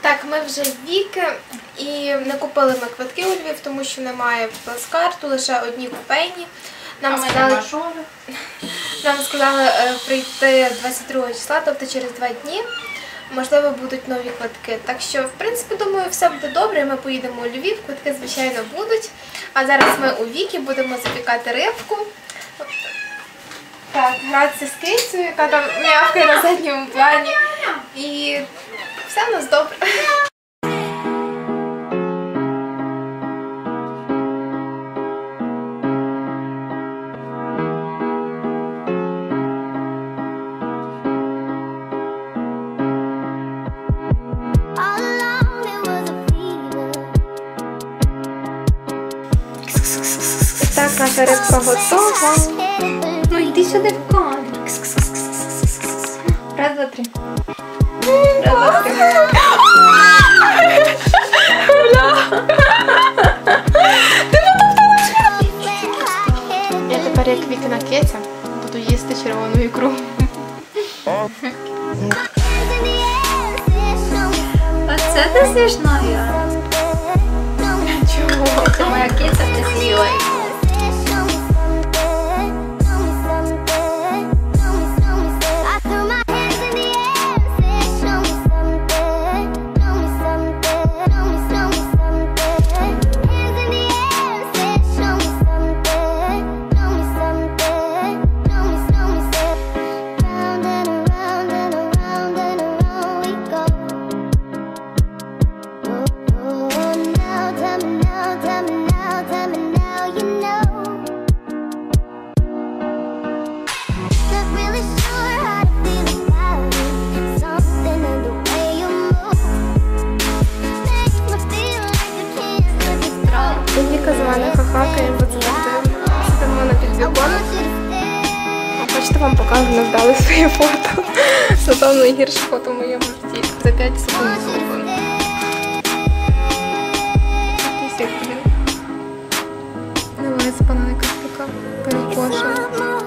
Так, ми вже в Віки і не купили ми квитки у Львів, тому що немає плацкарту, лише одні купейні. Нам сказали, нам сказали е, прийти 22 числа, тобто через два дні. Можливо, будуть нові квитки. Так що, в принципі, думаю, все буде добре. Ми поїдемо у Львів, квитки, звичайно, будуть. А зараз ми у Вікі будемо запікати рибку. Так, гратися з кицею, яка там м'явкає на задньому плані. Так, наша рибка готова. Ну йди сюди в камеру. Раз, два, три. Раз, два, три. Я тепер як вікна Кетя буду їсти червону ікру. Оце ти смішно. Чого? Це моя киця ти з це завжди сидимо на підвіконах. Хочете вам покажу, не здали своє фото. Напевно, найгірше фото в моєму житті. За 5 секунд Давай зроблено. stay. Якийсь як, блін. Невиспана якась така перекошена.